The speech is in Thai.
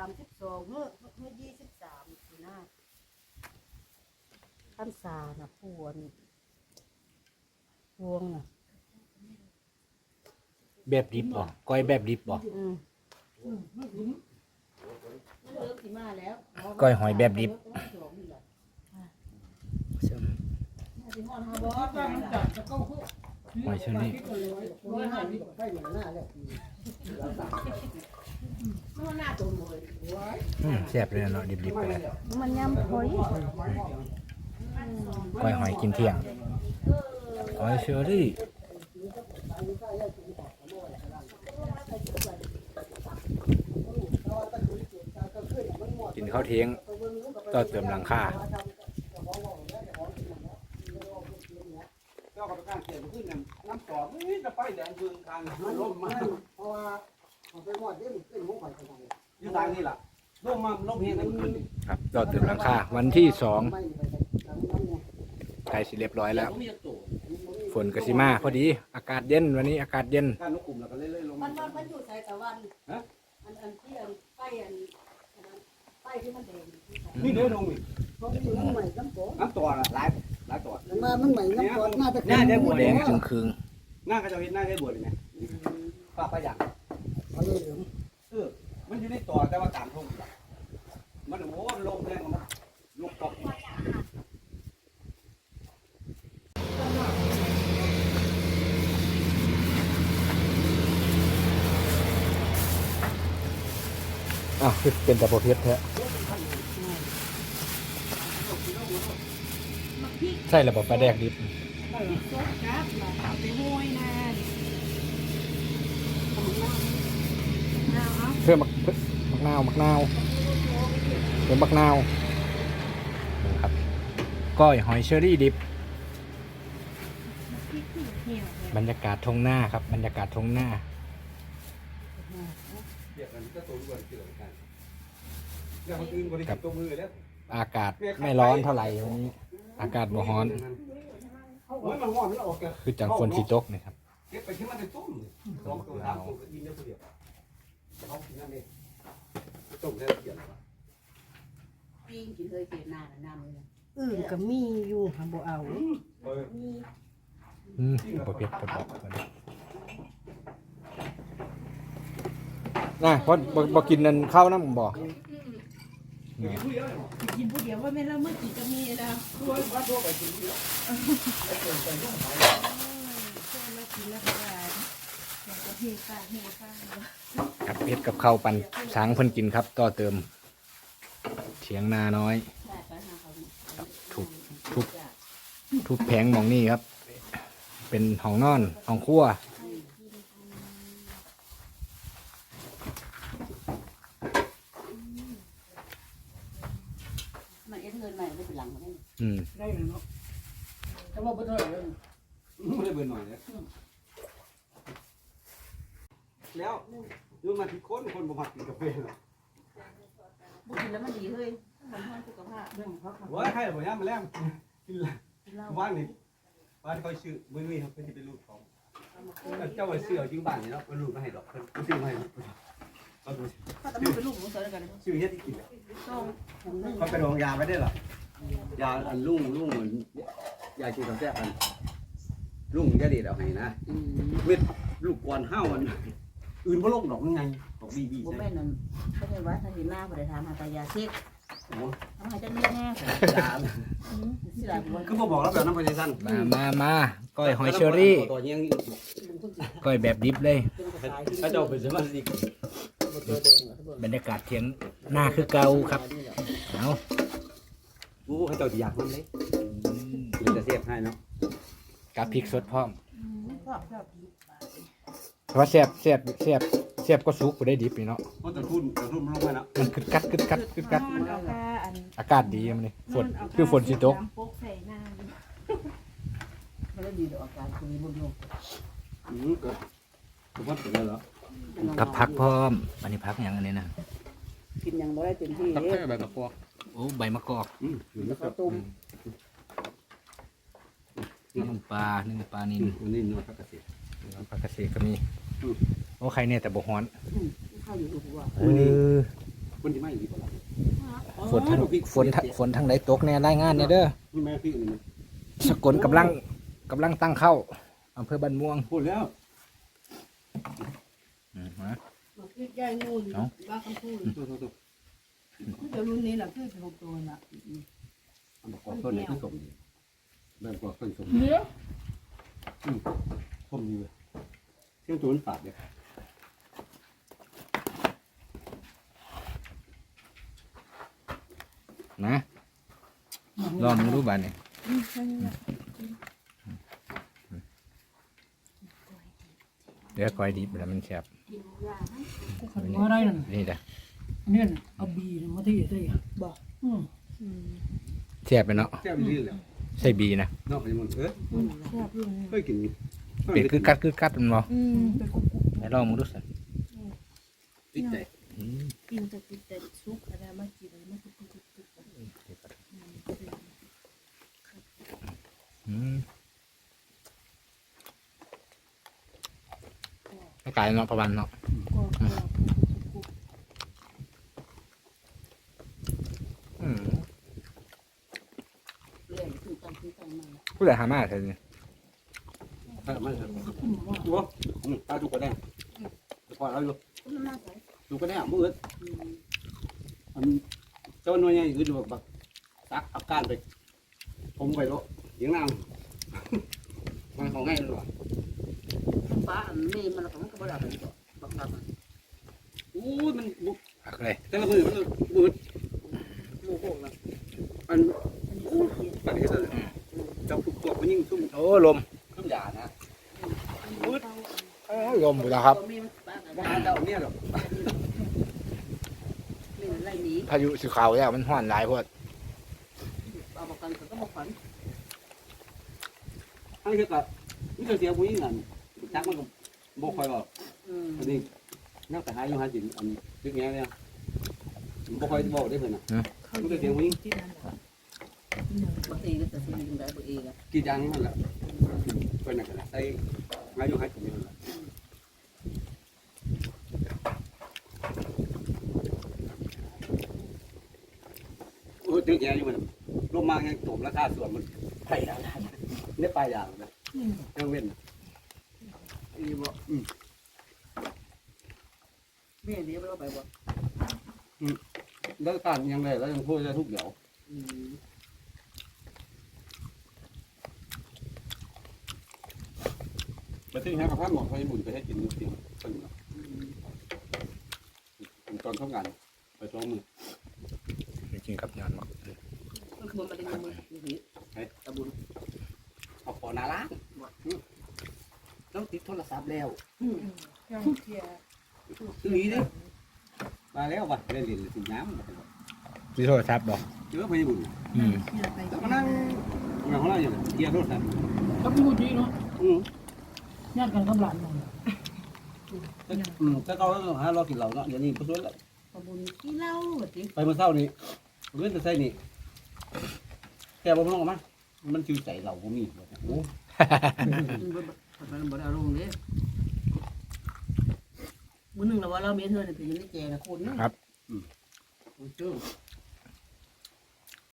ามสิบสองเมื่อเมื่อยี่สิบสามปีหน้าท่านสาน่ะปวนวงน่ะแบบดิบบ่ก้อยแบบดิบบ่อืมก้อยหอยแบบดิบหอยเชอรี่อื มแซ่บเลยเนาะดิบๆไปเลยมันยำหอยก้อยหอยกินเที่ยงหอยเชอรี่กินข้าวเที่ยงต่อเติมหลังคาเจ้าก็ไปข้างเสียงขึ้นน้ำน้ำต่อไม่จะไปแดงเบืองกลางลมมาเพราะว่า ผมไปหมดเนี่ยมันเป็นหัวข่อยกันเลยอยู่ทางนี้ล่ะลมมาลมเฮงกันขึ้นครับต่อเติมหลังคาวันที่สองไม่ไปทางนั้นเนี่ยใกล้สิเรียบร้อยแล้ว ผมมีตัวฝนกสิมาพอดี อากาศเย็นวันนี้อากาศเย็นการนกกลุ่มแล้วก็เล่ยๆลงมันมันมันอยู่ใส่ตะวันฮะ อันอันที่อันไปอันอันนั้นไปที่มันแดงที่ใส่นี่เด้อลงอีกเพราะมันอยู่น้ำใหม่น้ำโขงน้ำตัวละหลายหลายตัวมันมามันใหม่น้ำโขงน่าจะน่าจะหัวแดงจึงคืงหน้ากระเจ้าเห็นหน้าได้บวชเลยไหมป้าไปอย่าง เขาเลยเหลืองเออมันอยู่ในตัวแต่ว่าตามทุ่งมันโอ้ลงแรงมันลงตกอะคือเป็นแต่ประเภทแท้ใช่ระบบปลาแดกดิบจับมาเอาไปห้อยนาดิเอาเอา เพิ่มมักเพิ่มมักนาวมักนาวเพิ่มมักนาวนี่ครับก้อยหอยเชอรี่ดิบ บรรยากาศทงหน้าครับ บรรยากาศทงหน้าเดี๋ยวกันก็ตัวด่วนเกี่ยวกันเดี๋ยวคนอื่นบริการตัวมือแล้วอากาศไม่ร้อนเท่าไหร่วันนี้ อากาศบ่ร้อนโอ้ยมันร้อนมันออกแกคือจังฝนสิตกนะครับเก็บไปที่มันในต้มสองตัวสามตัวก็ยินได้คนเดียวเขา กินนั่นเองต้มได้วเกี่ยวปิ้งกินเลยเกลียดหน้าน่ะน้ำเลยอื่นก็มีอยู่หาบ่เอาเอออืมประเภทประบอกวันน่ะพราะบ่บ่กินนั่นข้าวน้ำบ่กินผู้เดียวเลยกินผู้เดียวว่าแม่เราเมื่อกี้ก็มีแล้วตัววัดตัวไปกินผู้เดียวมากินแล้วก็ว่าอยากจะ เฮฟ้าเฮฟ้ากับเพชรกับข้าวปั่นช้างเพิ่นกินครับ ต่อเติมเถียงนาน้อย ครับทุบทุบทุบแผงหมองนี่ครับ เป็นห้องนอนห้องครัวมันเอ็ดเงินใหม่ไม่เป็นหลังมันได้อืมได้เลยเนาะแต่ว่าไม่เท่าไหร่เลยไม่ได้เบื่อหน่อยเลย แล้วดูมาที่คนคนบ่มักกินกาแฟหรอกบุกินแล้วมันดีเฮ้ยมันห้อนสุขภาพเรื่องพักว่าใครบ่ยามมาแล้วกินละกินเหล้าบ้านนี่บ้านเขาชื่อมื้อนี้เขาเพิ่นสิเป็นลูกของเจ้าว่าเสือจริงบ้านนี่เนาะเป็นลูกมาให้ดอกเพิ่นซื้อมาให้เขาดูถ้าต้องเป็นลูกของเสือกันชื่อเฮ็ดที่กินต้องผมนึ่งเขาเป็นโรงยาไว้ได้หรอยาอันลุงลุงเหมือนยาจีนกำแซ่บอันลุงยาเด็ดเอาให้นะเม็ดลูกกวนห้าวัน อื่นบ่ลงดอกมันไงของบีบีผมใช่แม่นั่นไม่ใช่ว่าถ้าสิมาบ่ได้ถามหาตายาเซ็กโอ้ทำให้จะนี่แน่ยาสิหลายคนคือบ่บอกแล้วแบบนั้นไปในสั้นมามามาก้อยหอยเชอรี่ตัวยังก้อยแบบดิบเลย ถ้าเจ้าเป็นสมาชิกบรรยากาศเถียงหน้าคือเก่าครับเอาโอ้ให้เจ้าสิอยากมันเลยมันจะเสียบให้เนาะกับพริกสดพร้อมชอบชอบ เพราะว่าแซ่บแซ่บแซ่บแซ่บก็สุกบ่ได้ดิบนี่เนาะเพราะแต่ทุนแต่ทุนมันลงไปนะมันกึดกัดกึดกัดกึดกัดนอนเอากาอันอากาศดีมันนี่ฝนคือฝนสิตกน้ำโป๊กใส่หน้ามันได้ดีดอกอาการคุยบุญลงอืมก็ผมว่าเป็นแล้วเหรอกับพักพร้อม อันนี้พักอย่างอันนี้นะกินยังบ่ได้เต็มที่ตักเด้แค่แบบกระปอกโอ้ใบมะกอกอืมอยู่ในกข้าระวต้มนึ่งปลานึ่งปลานินอันนี้นวดพักเกษตรปลากระเสก็มีอืม โอ้ใครเนี่ยแต่บ่ฮ้อนข้าวอยู่หัวเออคนที่ไม่ดีกว่าเราฝนทางฝนทางฝนทางไหนตกแน่รายงานเนี่ยเด้อนี่แม่พี่นี่มันสกลกำลังกำลังตั้งเข้าอำเภอบ้านม่วงพูดแล้วอืมฮะมาคือแย่นู่นเอ้าว่าคำพูดตัวตัวตัวคือจะรุ่นนี้แหละคือจะหกตัวน่ะอันประกอบต้นนี้ที่สมเริ่มประกอบต้นสมเนื้อผมดีเลย เที่ยงตัวมันฝาดเนี่ยนะลองดูบ้านนี่เดี๋ยวคอยดีแล้วมันแฉบขันว่าได้นั่นนี่จ้ะเนี่ยเอาบีมาที่ได้บ่อืมแฉบไปเนาะแก้วดีเลยใช่บีนะนอกไปหมดเออเคยกิน เป็ดคือกัดคือกัดมันบ่อืมไหนลองมึงดูสิติดใจอืมกินจะกินแต่ซุปอะไรมากินอะไรมากินกินกินกินอืมไม่ไกลเนาะประมาณเนาะก็ก็อืมเรื่อยคือตั้งคือตั้งมาผู้ใดหามาเถอะนี่ ถ้าไม่ใช่ดูว่าตาดูกระแดงพอแล้วอยู่ดูกระแดงมืดอันเจ้าหน่วยใหญ่คือดูแบบตักอาการไปผมไปแล้วยังนั่งมันของง่ายเลยว่ะฟ้าอันนี้มันก็มันก็บ่ได้เป็นตัวบักบักอู้มันบุกหักเลยแต่ละมือมันมืดโมโหละอันอู้ปัดที่สุดจ้าทุกตัวมันยิ่งซุ่มโอ้ลม ซุ่มยานะ โอ้ลมอยู่แล้วครับมีมันป้าก็ว่าได้เจ้าเนี่ยหรอกมีอะไรหนีพายุสีขาวแล้วมันห้อนหลายพวดเอาบอกกันก็บอกฝันทั้งที่ก็นี่ก็เสียผู้หญิงนั่นจักมันก็บ่ค่อยบอกอืมอันนี้นักแต่หาอยู่หาสินอันตึกแง่เนี่ยบ่ค่อยบอกได้เพิ่นน่ะมันก็เสียผู้หญิงบางทีก็จะเป็นยังไงบ่เองอะกี่จังมันล่ะเพิ่นน่ะก็ใส่หาอยู่หาสินนี่ล่ะ โอ้ตึกแง่อยู่มันลงมายังตมราคาส่วนมันไปอย่างนั้นได้ไปอย่างนะยังเว้นนี่บ่อืมแม่เลี้ยงเราไปบ่แล้วการยังไงแล้วยังพูดได้ทุกเดี๋ยวอืมไปที่แห่กับพระหมอพระบุญไปให้กินมื้อเดียวเพิ่นน่ะผมตอนทำงานไปสองมื้อ จริงๆครับยอนมากก็คือมันมาได้เงินมือนี่ตะบุญเอาขอนาล้างต้องติดโทรศัพท์แล้วยังเทียซื้อนี้ดิมาแล้วว่ะเล่นเล่นสิน้ำที่โทรศัพท์บอกเจอพระบุญอืมเทียไปแล้วมานั่งอย่างของเราอย่างเกียร์รถนะครับพี่ผู้ดีเนาะอืมญาติกันกับหลานน้องอืมถ้าเขาหาเรากินเหล้าเนาะเดี๋ยวนี้ผู้ชนแล้วตะบุญกินเหล้าแบบนี้ไปเมื่อเช้านี้ เว้นแต่ใส่นี่แกบอกมันออกมามันชื่อใส่เหล้าบ่มีโอ้มันบ่ได้อารมณ์เลยมื้อนึงเราว่าเราเมียเธอเนี่ยเป็นยังได้แจกนะคนนึงครับเจ้า